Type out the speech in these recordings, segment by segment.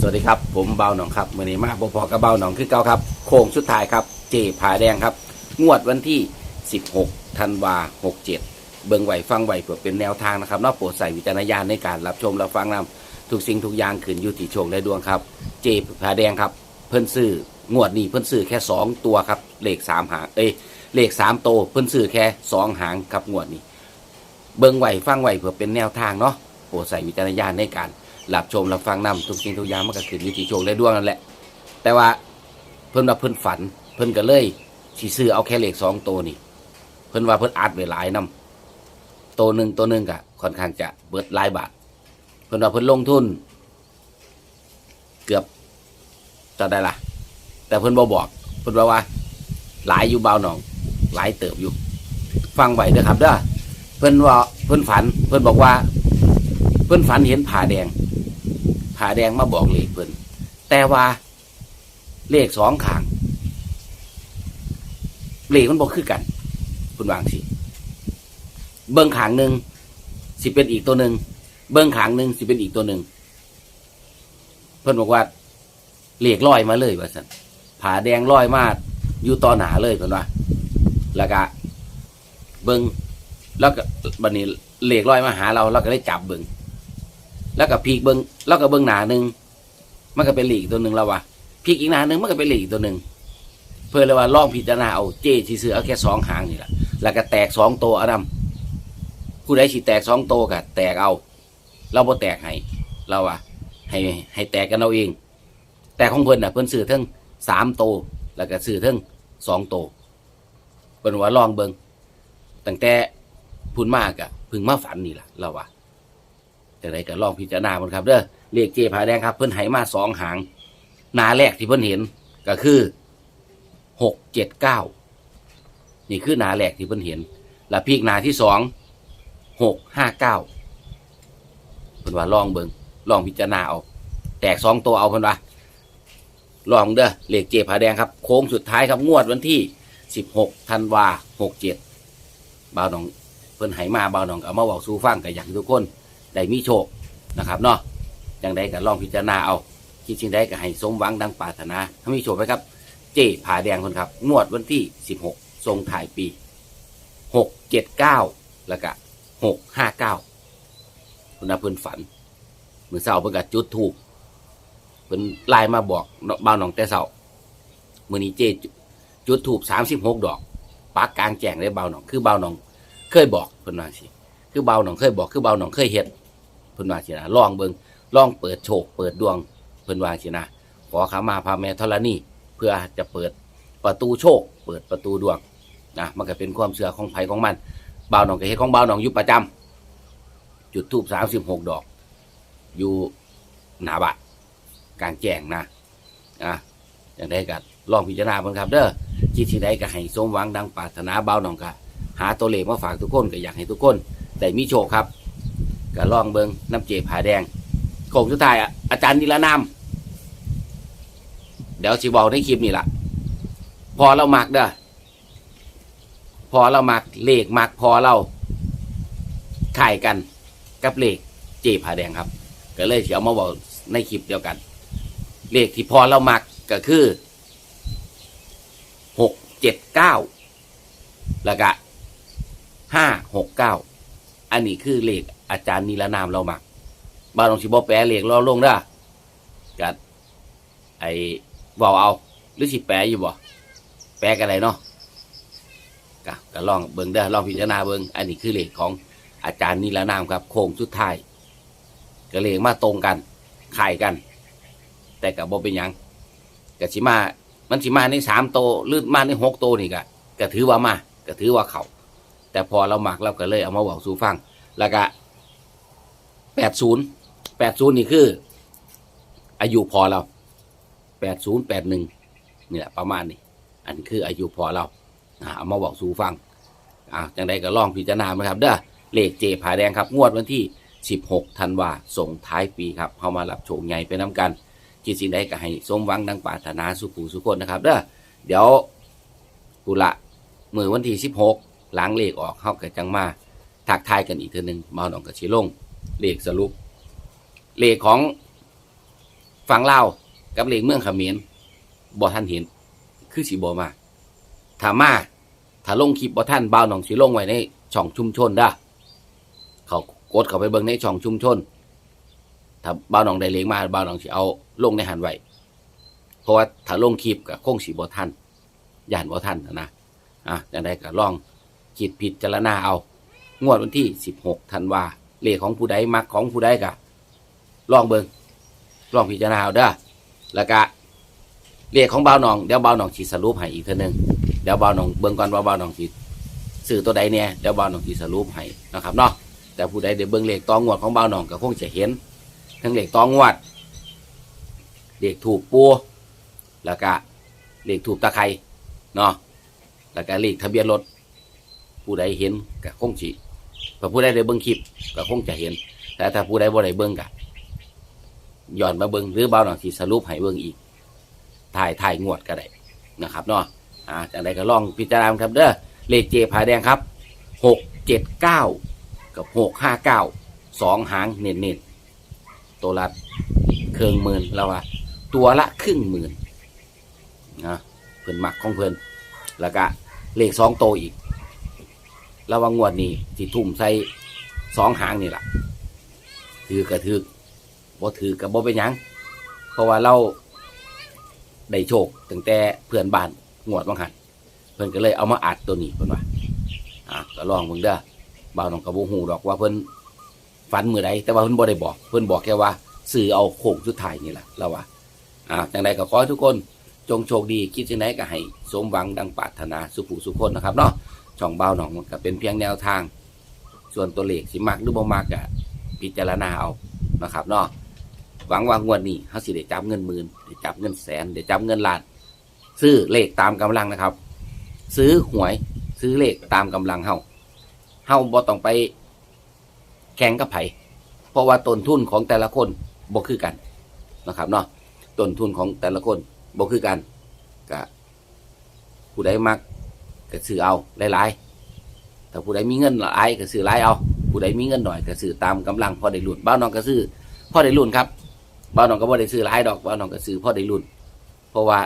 สวัสดีครับ ผมเบาหนองครับมือนี้มาพอๆกับเบาหนองคือเก่าครับ โค้งสุดท้ายครับ เจผาแดงครับ งวดวันที่ 16ธันวา67 เบิ่งไหวฟังไหวเพื่อเป็นแนวทางนะครับนอกโปรดใส่วิจารณญาณในการรับชมรับฟังนำทุกสิ่งทุกอย่างขึ้นอยู่ที่โชคและดวงครับ เจผาแดงครับ เพิ่นซื้องวดนี้เพิ่นซื้อแค่ 2 ตัวครับเลข3หางเอ้ยเลข3โตเพิ่นซื้อแค่ 2 หางครับงวดนี้ เบิ่งไหวฟังไหวเพื่อเป็นแนวทางเนาะโปรดใส่วิจารณญาณในการ รับชมรับฟังนำทุกสิ่งทุกอย่างมันก็ขึ้นอยู่ที่โชคและดวงนั่นแหละ แต่ว่าเพิ่นว่าเพิ่นฝัน เพิ่นก็เลยสิซื้อเอาแค่เลขสองตัวนี่ เพิ่นว่าเพิ่นอัดไว้หลายนำตัวหนึ่งตัวหนึ่งก็ค่อนข้างจะเบิดหลายบาท เพิ่นว่าเพิ่นลงทุน เกือบจะได้ละแต่เพิ่นบ่บอก เพิ่นว่าว่า หลายอยู่เบาหนอง หลายเติบอยู่ ฟังไว้เด้อครับเด้อเพิ่นว่าเพิ่นฝัน เพิ่นบอกว่า เพิ่นฝันเห็นผ่าแดง ผาแดงมาบอกเลขเพิ่นแต่ว่า เลขสองขาง เลขมันบอกคือกันคุณวางสิเบิ้งขางหนึ่งสิเป็นอีกตัวหนึ่งเบิ้งขางหนึ่งสิเป็นอีกตัวหนึ่งเพิ่นบอกว่าเลขลอยมาเลยว่าสันผาแดงลอยมาอยู่ต่อหนาเลยเพิ่นว่าแล้วก็เบิ้งแล้วก็บันนี้เลขลอยมาหาเราเราก็ได้จับเบิ้ง แล้วก็พีกเบิงแล้วก็เบิงหนาหนึ่งมันก็เป็นหลีกตัวหนึ่งแล้ววะพีกอีกหนาหนึ่งมันก็เป็นหลีกตัวหนึ่งเพื่อเลยว่าลองพิจารณาเอาเจที่ซื้อเอาแค่สองหางนี่แหละแล้วก็แตกสองตัวอดัมผู้ใดสิแตกสองตัวก็แตกเอา เราบ่แตกให้เราว่าให้ให้แตกกันเอาเอง แต่ของเพิ่นน่ะเพิ่นซื้อทั้งสามตัวแล้วก็ซื้อทั้งสองตัวเพิ่นว่าลองเบิงตั้งแต่พุ่นมากอะพึ่งมาฝันนี่แหละเรา ว่าแต่ไรก็ลองพิจารณามันครับเด้อเลขเจผาแดงครับ เพิ่นไหมาสองหางหนาแรกที่เพิ่นเห็นก็คือหกเจ็ดเก้านี่คือหนาแรกที่เพิ่นเห็น แล้วพีกหนาที่สองหกห้าเก้าเพิ่นว่าลองเบิงลองพิจารณาเอาแตกสองตัวเอาเพิ่นว่าลองเด้อเลขเจผาแดงครับ โค้งสุดท้ายครับงวดวันที่สิบหกธันวาหกเจ็ดบ่าวหนองเพิ่นไหมาบ่าวหนองก็เอามาบอกสู่ฟังกับอย่ากให้ทุกคน ได้มีโชคนะครับเนาะอย่างใดก็ลองพิจารณาเอา คิดสิ่งใดก็ให้สมหวังดังปรารถนาถ้ามีโชคไหมครับ เจผาแดงคนครับ งวดวันที่ 16 ทรงถ่ายปี 679 แล้วก็ 659คุณอาเพิ่นฝันมือเศร้าเพิ่นก็จุดถูกเพิ่นไลน์มาบอกบ่าวหนองแต่เศร้ามือนี้เจจุดถูก36 ดอกปากกลางแจ้งได้บ่าหนอง คือบ่าหนอง เคยบอกเพิ่นว่าสิ คือเบาหนองเคยบอกคือเบาหนองเคยเฮ็ดเพิ่นว่าสินะลองเบิ่งลองเปิดโชคเปิดดวงเพิ่นว่าสินะขอขามาพาแม่ธรณีเพื่อจะเปิดประตูโชค เปิดประตูดวงนะมันก็เป็นความเชื่อของไผของมันเบาหนองก็เฮ็ดของเบาหนองอยู่ประจำจุดทูบ36ดอก อยู่หนาบ้านกลางแจ้งนะอะอย่างใดก็ลองพิจารณาเบิ่งครับ เด้อคิดที่ใดก็ให้สมหวังดังปรารถนาเบาหนองก็หาตัวเลขมาฝากทุกคนก็อยากให้ทุกคน ได้มีโชคครับก็ลองเบิงน้ำเจผาแดงโค้งสุดท้ายอะอาจารย์นิรนามเดี๋ยวสิบอกในคลิปนี่ละพอเรามักเด้อพอเรามักเลขมักพอเราข่ายกันกับเลขเจผาแดงครับ ก็เลยเสียวมาบอกในคลิปเดียวกัน เลขที่พอเรามักก็คือหกเจ็ดเก้าแล้วก็ห้าหกเก้า อันนี้คือเลขอาจารย์นิรนามเรามักบ้านลองสิบอแปลเลขเราลงได้กัดไอ้เบาเอาหรือสิแปลอยู่บ่แปลกันอะไรเนาะก็ก็ลองเบิ่งได้อลองพิจารณาเบิ่งอันนี้คือเลขของอาจารย์นิรนามครับ โค้งสุดท้ายก็เลขมาตรงกันขายกัน แต่กับบ่เป็นหยังก็สิมา มันสิมาในสามโตหรือมาในหกโตนี่ก็ก็ถือว่ามาก็ถือว่าเขา แต่พอเราหมักเราก็เลยเอามาบอกสู่ฟัง แล้วก็แปดศูนย์แปดศูนย์นี่คือ อายุพอเราแปดศูนย์แปดหนึ่งนี่แหละประมาณนี้ อันคืออายุพอเราเอามาบอกสู่ฟังอ่าจังใดก็ลองพิจารณาไหมครับ เด้อเลขเจผาแดงครับ งวดวันที่สิบหกธันวาส่งท้ายปีครับเข้ามารับโชคใหญ่ไปน้กันคิดสิ่งใดก็ให้สมหวังดังปรารถนาสุขูสุคนนะครับเด้อเดี๋ยวกุละมือวันที่สิบหก ล้างเลขออกเข้ากับจังมาทักทายกันอีกเทีนึงมาหนองกับชิลงเลขสรุป เลขของฝั่งลาวกับเลขเมืองเขมรบ่ท่านเห็น คือสิบ่มาถามาถ้าลงคลิปบ่ท่านบ่าวหนองสิลงไว้ในช่องชุมชนเด้เขากดเข้าไปเบิ่งในช่องชุมชน ถ้าบ่าวหนองได้เลขมาบ่าวหนองสิเอาลงในหันไว้เพราะว่าถ้าลงคลิปก็คงสิบ่ทันย่านบ่ทันนะนะอะจังไดก็ลอง คิดผิดจารณาเอา งวดวันที่ 16ธันวาเลขของผู้ใดมักของผู้ใดก็ลองเบิงลองพิจารณาเอาเด้อแล้วก็เลขของบ่าวหนองเดี๋ยวบ่าวหนองสิสรุปให้อีกเทื่อนึงเดี๋ยวบ่าวหนองเบิ่งก่อนว่าบ่าวหนองสิซื้อตัวใดเนี่ยเดี๋ยวบ่าวหนองสิสรุปให้นะครับเนาะแต่ผู้ใดได้เบิ่งเลขตองวดของบ่าวหนองก็คงจะเห็น ทั้งเลขตองวดเลขถูกปูแล้วก็เลขถูกตะไคร้เนาะแล้วก็เลขทะเบียนรถ ผู้ใดเห็นก็คงสิถ้าผู้ใดได้เบิ่งคลิปก็คงจะเห็น แต่ถ้าผู้ใดบ่ได้เบิ่งก็ย้อนมาเบิ่งหรือเบาหนังสิสรุปให้เบิ่งอีก ถ่ายถ่ายงวดก็ได้นะครับเนาะอ่าจังไดก็ลองพิจารณาครับเด้อเลขเจผาแดงครับหกเจ็ดเก้ากับหกห้าเก้าสองหางเน้นเน้นตัวละเครื่องหมื่นแล้วว่าตัวละครึ่งหมื่นนะเพิ่อนมักของเพิ่อนแล้วก็เลขสองโตอีก ระวังงวดนี้ที่ทุ่มใส่สองหางนี่แหละถือกระถือบ่ถือกับบ่เป็นหยัง เพราะว่าเราได้โชคตั้งแต่เพื่อนบ้านงวดบางหันเพิ่อนก็เลยเอามาอัดตัวนี้เพิ่อนว่าอะก็ลองเบิ่งเด้อบ่าวน้องกระบ่ฮู้ดอกว่าเพิ่อนฝันมื้อใดแต่ว่าเพิ่อนบ่ได้บอก เพิ่อนบอกแค่ว่า สื่อเอาโค้งสุดท้ายนี่แหละเราว่าอ่าจังใดก็ขอให้ทุกคน จงโชคดีคิดจังไดก็ให้สมหวังดังปรารถนาสุขสุขคนนะครับเนาะช่องเบาหนองมันก็เป็นเพียงแนวทาง ส่วนตัวเลขสิมักหรือบ่มักก็พิจารณาเอานะครับเนาะหวังว่างวดนี้เขาสิได้จับเงินหมื่นได้จับเงินแสนได้จับเงินล้าน ซื้อเลขตามกำลังนะครับ ซื้อหวยซื้อเลขตามกำลังเฮาเฮาบ่ต้องไปแข่งกับไผเพราะว่าต้นทุนของแต่ละคนบ่คือกันนะครับเนาะต้นทุนของแต่ละคน บ่คือกันก็ผู้ใดมักก็ซื้อเอาหลายๆถ้าผู้ใดมีเงินหลายก็ซื้อหลายเอา ผู้ใดมีเงินหน่อยก็ซื้อตามกำลังพอได้รุ่นบ้านน้องก็ซื้อพอได้รุ่นครับบ้านน้องก็บ่ได้ซื้อหลายดอกบ้านน้องก็ซื้อพอได้รุ่น เพราะว่า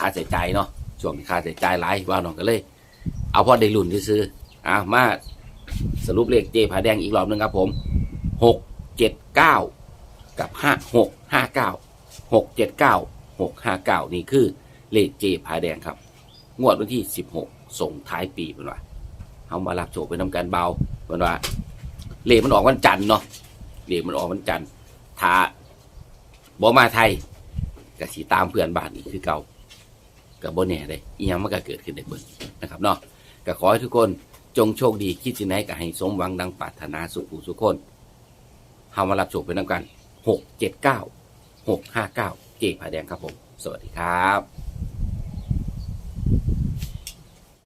ค่าใช้จ่ายเนาะช่วงค่าใช้จ่ายหลายบ้านน้องก็เลย เอาพอได้รุ่นที่ซื้ออะมาสรุปเลขเจผาแดงอีกรอบหนึงครับผมหกเจ็ดเก้ากับห้าหกห้าเก้าหกเจ็ดเก้า หกห้าเก้านี่คือเลขเจผาแดงครับ งวดวันที่16ส่งท้ายปีเป็นว่าเอามารับโชคไปนำการเบาเป็นว่าเลขมันออกวันจันทร์เนาะเลขมันออกวันจันทร์ถ้าบอมาไทยก็สีตามเพื่อนบ้านนี่คือเก่ากับโบแน่เลยอีหยังมันก็เกิดขึ้นได้เบิ่งนะครับเนาะก็ขอให้ทุกคนจงโชคดี คิดสิไหนก็ให้สมหวังดังปรารถนาสุขผู้สุขคนเฮามารับโชคไปนำกัน6 7 9 6 5 9เเอกผาแดงครับผม สวัสดีครับ